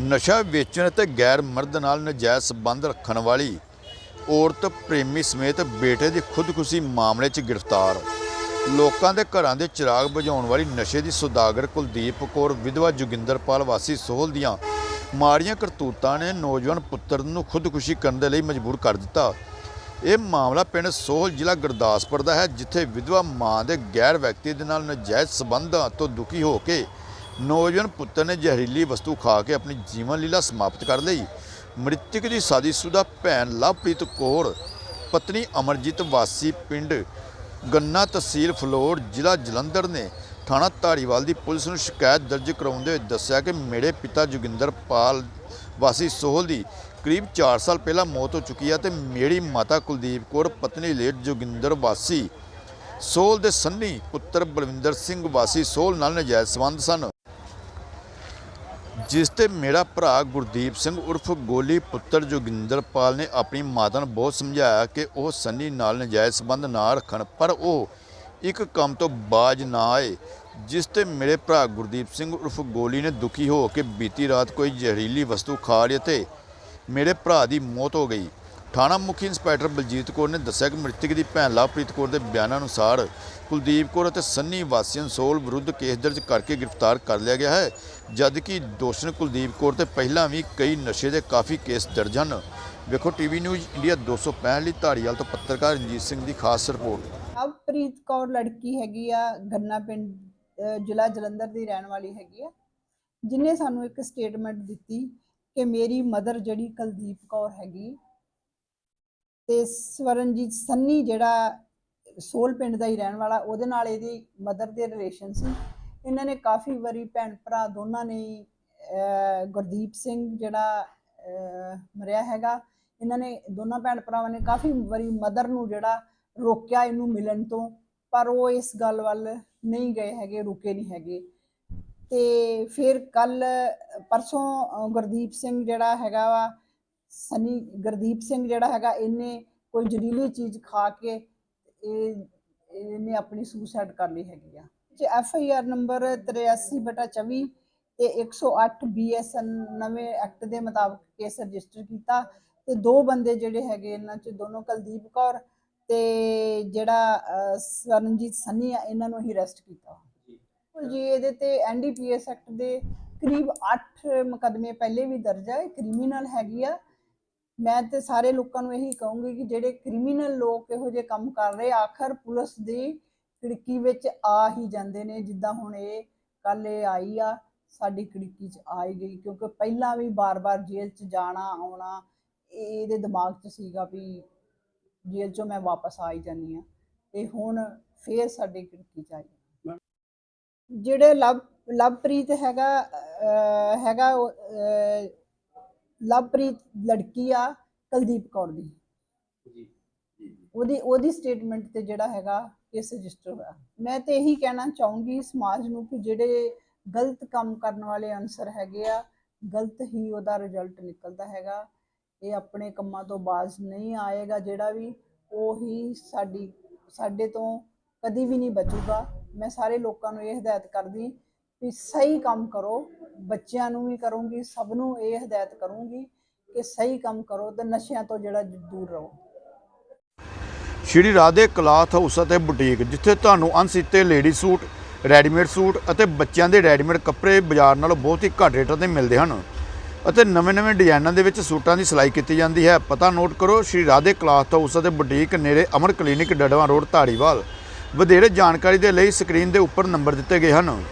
ਨਸ਼ਾ ਵੇਚਣ ਅਤੇ ਗੈਰ ਮਰਦ ਨਾਲ ਨਜਾਇਜ਼ ਸੰਬੰਧ ਰੱਖਣ ਵਾਲੀ ਔਰਤ ਪ੍ਰੇਮੀ ਸਮੇਤ ਬੇਟੇ ਦੀ ਖੁਦਕੁਸ਼ੀ ਮਾਮਲੇ 'ਚ ਗ੍ਰਿਫਤਾਰ। ਲੋਕਾਂ ਦੇ ਘਰਾਂ ਦੇ ਚਿਰਾਗ ਬੁਝਾਉਣ ਵਾਲੀ ਨਸ਼ੇ ਦੀ ਸੁਦਾਗਰ ਕੁਲਦੀਪ ਕੌਰ, ਵਿਧਵਾ ਜੋਗਿੰਦਰਪਾਲ ਵਾਸੀ ਸੋਹਲ ਦੀਆਂ ਮਾੜੀਆਂ ਕਰਤੂਤਾਂ ਨੇ ਨੌਜਵਾਨ ਪੁੱਤਰ ਨੂੰ ਖੁਦਕੁਸ਼ੀ ਕਰਨ ਦੇ ਲਈ ਮਜਬੂਰ ਕਰ ਦਿੱਤਾ। ਇਹ ਮਾਮਲਾ ਪਿੰਡ ਸੋਹਲ ਜ਼ਿਲ੍ਹਾ ਗੁਰਦਾਸਪੁਰ ਦਾ ਹੈ, ਜਿੱਥੇ ਵਿਧਵਾ ਮਾਂ ਦੇ ਗੈਰ ਵਿਅਕਤੀ ਦੇ ਨਾਲ ਨਜਾਇਜ਼ ਸਬੰਧਾਂ ਤੋਂ ਦੁਖੀ ਹੋ ਕੇ ਨੌਜਵਾਨ ਪੁੱਤਰ ਨੇ ਜ਼ਹਿਰੀਲੀ ਵਸਤੂ ਖਾ ਕੇ ਆਪਣੀ ਜੀਵਨ ਲੀਲਾ ਸਮਾਪਤ ਕਰ ਲਈ। ਮ੍ਰਿਤਕ ਦੀ ਸਾਦੀਸ਼ੁਦਾ ਭੈਣ ਲਵਪ੍ਰੀਤ ਕੌਰ, ਪਤਨੀ ਅਮਰਜੀਤ ਵਾਸੀ ਪਿੰਡ ਗੰਨਾ ਤਹਿਸੀਲ ਫਲੋਰ, ਜ਼ਿਲ੍ਹਾ ਜਲੰਧਰ ਨੇ ਥਾਣਾ ਧਾਰੀਵਾਲ ਦੀ ਪੁਲਿਸ ਨੂੰ ਸ਼ਿਕਾਇਤ ਦਰਜ ਕਰਾਉਂਦੇ ਹੋਏ ਦੱਸਿਆ ਕਿ ਮੇਰੇ ਪਿਤਾ ਜੋਗਿੰਦਰ ਪਾਲ ਵਾਸੀ ਸੋਹਲ ਦੀ ਕਰੀਬ 4 ਸਾਲ ਪਹਿਲਾਂ ਮੌਤ ਹੋ ਚੁੱਕੀ ਹੈ ਤੇ ਮੇਰੀ ਮਾਤਾ ਕੁਲਦੀਪ ਕੌਰ, ਪਤਨੀ ਲੇਟ ਜੋਗਿੰਦਰ ਵਾਸੀ ਸੋਹਲ ਦੇ ਸੰਨੀ ਪੁੱਤਰ ਬਲਵਿੰਦਰ ਸਿੰਘ ਵਾਸੀ ਸੋਹਲ ਨਾਲ ਨਜਾਇਜ਼ ਸੰਬੰਧ ਸਨ। ਜਿਸ ਤੇ ਮੇਰਾ ਭਰਾ ਗੁਰਦੀਪ ਸਿੰਘ ਉਰਫ ਗੋਲੀ ਪੁੱਤਰ ਜੋਗਿੰਦਰਪਾਲ ਨੇ ਆਪਣੀ ਮਾਤਾ ਨੂੰ ਬਹੁਤ ਸਮਝਾਇਆ ਕਿ ਉਹ ਸੰਨੀ ਨਾਲ ਨਜਾਇਜ਼ ਸੰਬੰਧ ਨਾ ਰੱਖਣ, ਪਰ ਉਹ ਇੱਕ ਕੰਮ ਤੋਂ ਬਾਜ ਨਾ ਆਏ, ਜਿਸ ਤੇ ਮੇਰੇ ਭਰਾ ਗੁਰਦੀਪ ਸਿੰਘ ਉਰਫ ਗੋਲੀ ਨੇ ਦੁਖੀ ਹੋ ਕੇ ਬੀਤੀ ਰਾਤ ਕੋਈ ਜ਼ਹਿਰੀਲੀ ਵਸਤੂ ਖਾ ਲਈ ਤੇ ਮੇਰੇ ਭਰਾ ਦੀ ਮੌਤ ਹੋ ਗਈ। ਥਾਣਾ ਮੁਖੀ ਇੰਸਪੈਕਟਰ ਬਲਜੀਤ ਕੌਰ ਨੇ ਦੱਸਿਆ ਕਿ ਮ੍ਰਿਤਕ ਦੀ ਭੈਣ ਲਵਪ੍ਰੀਤ ਕੌਰ ਦੇ ਬਿਆਨਾਂ ਅਨੁਸਾਰ ਕੁਲਦੀਪ ਕੌਰ ਅਤੇ ਸੰਨੀ ਵਾਸੀਆਂ ਸੋਲ ਵਿਰੁੱਧ ਕੇਸ ਦਰਜ ਕਰਕੇ ਗ੍ਰਿਫਤਾਰ ਕਰ ਲਿਆ ਗਿਆ ਹੈ ਜਦ ਦੋਸ਼ਣ ਕੁਲਦੀਪ ਕੌਰ ਤੇ ਪਹਿਲਾਂ ਵੀ ਕਈ ਨਸ਼ੇ ਦੇ ਕਾਫੀ ਕੇਸ ਦਰਜ ਹਨ। ਵੇਖੋ ਟੀਵੀ ਨਿਊਜ਼ ਇੰਡੀਆ 265 ਲਈ ਧਾਰੀਵਾਲ ਤੋਂ ਪੱਤਰਕਾਰ ਰਣਜੀਤ ਸਿੰਘ ਦੀ ਖਾਸ ਰਿਪੋਰਟ। ਅਵਪ੍ਰੀਤ ਕੌਰ ਲੜਕੀ ਹੈਗੀ ਆ, ਗੰਨਾ ਪਿੰਡ ਜ਼ਿਲ੍ਹਾ ਜਲੰਧਰ ਦੀ ਰਹਿਣ ਵਾਲੀ ਹੈਗੀ ਆ, ਜਿਨੇ ਸਾਨੂੰ ਇੱਕ ਸਟੇਟਮੈਂਟ ਦਿੱਤੀ ਕਿ ਮੇਰੀ ਮਦਰ ਜਿਹੜੀ ਕੁਲਦੀਪ ਕੌਰ ਹੈਗੀ ਤੇ ਸਵਰਨਜੀਤ ਸੰਨੀ ਜਿਹੜਾ ਸੋਲ ਪਿੰਡ ਦਾ ਹੀ ਰਹਿਣ ਵਾਲਾ, ਉਹਦੇ ਨਾਲ ਇਹਦੀ ਮਦਰ ਦੇ ਰਿਲੇਸ਼ਨ ਸੀ। ਇਹਨਾਂ ਨੇ ਕਾਫੀ ਵਾਰੀ ਭੈਣ ਭਰਾ ਦੋਨਾਂ ਨੇ ਗੁਰਦੀਪ ਸਿੰਘ ਜਿਹੜਾ ਮਰਿਆ ਹੈਗਾ, ਇਹਨਾਂ ਨੇ ਦੋਨਾਂ ਭੈਣ ਭਰਾਵਾਂ ਨੇ ਕਾਫੀ ਵਾਰੀ ਮਦਰ ਨੂੰ ਜਿਹੜਾ ਰੋਕਿਆ ਇਹਨੂੰ ਮਿਲਣ ਤੋਂ, ਪਰ ਉਹ ਇਸ ਗੱਲ ਵੱਲ ਨਹੀਂ ਗਏ ਹੈਗੇ, ਰੁਕੇ ਨਹੀਂ ਹੈਗੇ। ਤੇ ਫਿਰ ਕੱਲ ਪਰਸੋਂ ਗੁਰਦੀਪ ਸਿੰਘ ਜਿਹੜਾ ਹੈਗਾ ਵਾ, ਸਨੀ, ਗੁਰਦੀਪ ਸਿੰਘ ਜਿਹੜਾ ਹੈਗਾ, ਇਹਨੇ ਕੋਈ ਜ਼ਹਿਰੀਲੀ ਚੀਜ਼ ਖਾ ਕੇ ਇਹ ਇਹਨੇ ਆਪਣੀ ਸੁਸਾਈਡ ਕਰ ਲਈ ਹੈਗੀ ਆ। ਜੇ ਐਫ ਆਈ ਆਰ ਨੰਬਰ 83/24 ਤੇ 108 ਬੀਐਸਐਨ ਨਵੇਂ ਐਕਟ ਦੇ ਮੁਤਾਬਕ ਕੇਸ ਰਜਿਸਟਰ ਕੀਤਾ ਤੇ ਦੋ ਬੰਦੇ ਜਿਹੜੇ ਹੈਗੇ ਇਹਨਾਂ ਚ ਦੋਨੋਂ ਕੁਲਦੀਪ ਕੌਰ ਤੇ ਜਿਹੜਾ ਅਹ, ਸਵਰਨਜੀਤ ਸੰਨੀ ਆ ਇਹਨਾਂ ਨੂੰ ਹੀ ਅਰੈਸਟ ਕੀਤਾ। ਜੀ। ਇਹਦੇ ਤੇ ਐਨਡੀਪੀਐਸ ਐਕਟ ਦੇ ਕਰੀਬ 8 ਮੁਕਦਮੇ ਪਹਿਲੇ ਵੀ ਦਰਜ ਹੈ ਕ੍ਰਿਮੀਨਲ ਹੈਗੀ ਆ। ਮੈਂ ਤੇ ਸਾਰੇ ਲੋਕਾਂ ਨੂੰ ਇਹੀ ਕਹੂੰਗੀ ਕਿ ਜਿਹੜੇ ਕ੍ਰਿਮੀਨਲ ਲੋਕ ਇਹੋ ਜਿਹੇ ਕੰਮ ਕਰ ਰਹੇ ਆਖਰ ਪੁਲਿਸ ਦੀ ਖਿੜਕੀ ਵਿੱਚ ਆ ਹੀ ਜਾਂਦੇ ਨੇ ਜਿੱਦਾਂ ਹੁਣ ਇਹ ਕੱਲ ਇਹ ਆਈ ਆ ਸਾਡੀ ਖਿੜਕੀ 'ਚ ਆਈ ਗਈ ਕਿਉਂਕਿ ਪਹਿਲਾਂ ਵੀ ਬਾਰ-ਬਾਰ ਜੇਲ੍ਹ 'ਚ ਜਾਣਾ ਆਉਣਾ ਇਹ ਇਹਦੇ ਦਿਮਾਗ 'ਚ ਸੀਗਾ ਵੀ ਜੇਲ੍ਹ 'ਚੋਂ ਮੈਂ ਵਾਪਸ ਆ ਹੀ ਜਾਨੀ ਆ ਤੇ ਹੁਣ ਫੇਰ ਸਾਡੀ ਖਿੜਕੀ 'ਚ ਆਈ ਜਿਹੜੇ ਲਵ ਲਵਪ੍ਰੀਤ ਹੈਗਾ ਅਹ, ਹੈਗਾ ਅਹ, ਲਵਪ੍ਰੀਤ ਲੜਕੀ ਆ ਕੁਲਦੀਪ ਕੌਰ ਦੀ। ਉਹਦੀ ਉਹਦੀ ਸਟੇਟਮੈਂਟ ਤੇ ਜਿਹੜਾ ਹੈਗਾ ਕੇਸ ਰਜਿਸਟਰ ਹੋਇਆ। ਮੈਂ ਤੇ ਇਹੀ ਕਹਿਣਾ ਚਾਹੂੰਗੀ ਸਮਾਜ ਨੂੰ ਕਿ ਜਿਹੜੇ ਗਲਤ ਕੰਮ ਕਰਨ ਵਾਲੇ ਅਨਸਰ ਹੈਗੇ ਆ ਗਲਤ ਹੀ ਉਹਦਾ ਰਿਜ਼ਲਟ ਨਿਕਲਦਾ ਹੈਗਾ। ਇਹ ਆਪਣੇ ਕੰਮਾਂ ਤੋਂ ਬਾਜ਼ ਨਹੀਂ ਆਏਗਾ ਜਿਹੜਾ ਵੀ ਉਹੀ ਸਾਡੀ ਸਾਡੇ ਤੋਂ ਕਦੀ ਵੀ ਨਹੀਂ ਬਚੂਗਾ। ਮੈਂ ਸਾਰੇ ਲੋਕਾਂ ਨੂੰ ਇਹ ਹਦਾਇਤ ਕਰਦੀ ਵੀ ਸਹੀ ਕੰਮ ਕਰੋ, ਬੱਚਿਆਂ ਨੂੰ ਵੀ ਕਰੂੰਗੀ, ਸਭ ਨੂੰ ਇਹ ਹਦਾਇਤ ਕਰੂੰਗੀ ਕਿ ਸਹੀ ਕੰਮ ਕਰੋ ਤੇ ਨਸ਼ਿਆਂ ਤੋਂ ਜਿਹੜਾ ਦੂਰ ਰਹੋ। ਸ਼੍ਰੀ ਰਾਧੇ ਕਲਾਥ ਹਾਊਸ ਅਤੇ ਬੁਟੀਕ, ਜਿੱਥੇ ਤੁਹਾਨੂੰ ਅਣਸੀਤੇ ਲੇਡੀ ਸੂਟ, ਰੈਡੀਮੇਡ ਸੂਟ ਅਤੇ ਬੱਚਿਆਂ ਦੇ ਰੈਡੀਮੇਡ ਕੱਪੜੇ ਬਾਜ਼ਾਰ ਨਾਲੋਂ ਬਹੁਤ ਹੀ ਘੱਟ ਰੇਟਾਂ ਤੇ ਮਿਲਦੇ ਹਨ ਅਤੇ ਨਵੇਂ-ਨਵੇਂ ਡਿਜ਼ਾਈਨਾਂ ਦੇ ਵਿੱਚ ਸੂਟਾਂ ਦੀ ਸਿਲਾਈ ਕੀਤੀ ਜਾਂਦੀ ਹੈ। ਪਤਾ ਨੋਟ ਕਰੋ, ਸ਼੍ਰੀ ਰਾਧੇ ਕਲਾਥ ਹਾਊਸ ਅਤੇ ਬੁਟੀਕ ਨੇੜੇ ਅਮਰ ਕਲੀਨਿਕ ਡੜਵਾ ਰੋਡ, ਧਾਰੀਵਾਲ। ਵਧੇਰੇ ਜਾਣਕਾਰੀ ਦੇ ਲਈ ਸਕਰੀਨ ਦੇ ਉੱਪਰ ਨੰਬਰ ਦਿੱਤੇ ਗਏ ਹਨ।